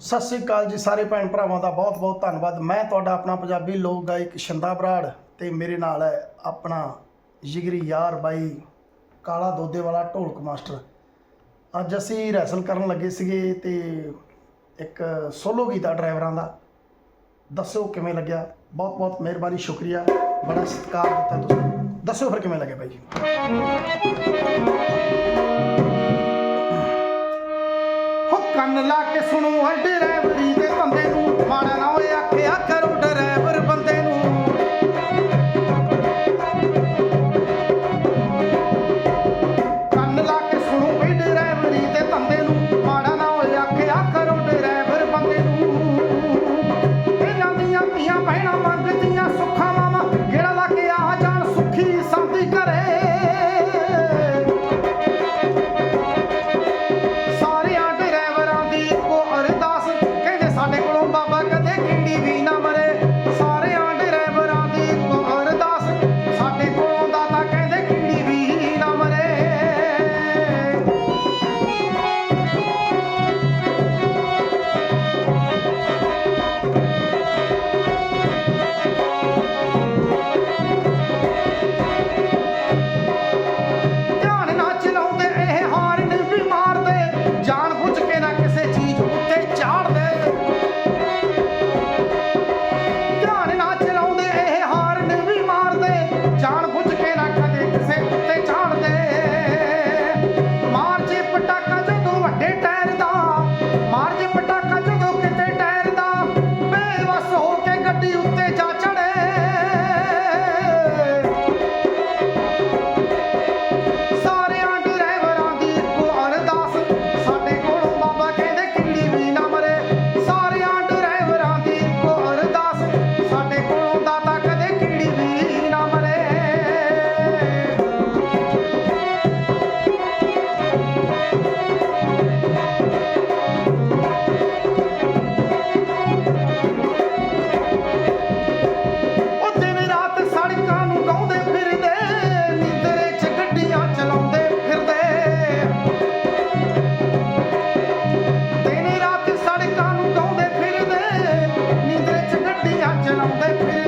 ਸਤਿ ਸ੍ਰੀ ਅਕਾਲ ਜੀ ਸਾਰੇ ਭੈਣ ਭਰਾਵਾਂ ਦਾ ਬਹੁਤ ਬਹੁਤ ਧੰਨਵਾਦ। ਮੈਂ ਤੁਹਾਡਾ ਆਪਣਾ ਪੰਜਾਬੀ ਲੋਕ ਗਾਇਕ ਸ਼ਿੰਦਾ ਬਰਾੜ ਤੇ ਮੇਰੇ ਨਾਲ ਹੈ ਆਪਣਾ ਜਿਗਰੀ ਯਾਰ ਬਾਈ ਕਾਲਾ ਦੋਦੇ ਵਾਲਾ ਢੋਲਕ ਮਾਸਟਰ। ਅੱਜ ਅਸੀਂ ਰੈਸਲ ਕਰਨ ਲੱਗੇ ਸੀਗੇ ਤੇ ਇੱਕ ਸੋਲੋ ਗੀਤ ਡਰਾਈਵਰਾਂ ਦਾ। ਦੱਸੋ ਕਿਵੇਂ ਲੱਗਿਆ? ਬਹੁਤ ਬਹੁਤ ਮਿਹਰਬਾਨੀ, ਸ਼ੁਕਰੀਆ। ਬੜਾ ਸਤਿਕਾਰ ਦਿੱਤਾ ਤੁਸੀਂ। ਦੱਸੋ ਫਿਰ ਕਿਵੇਂ ਲੱਗਿਆ ਭਾਈ ਜੀ? ਕੰਨ ਲਾ ਕੇ ਸੁਣੋ ਓਏ ਡਰਾਈਵਰੀ and I'm back.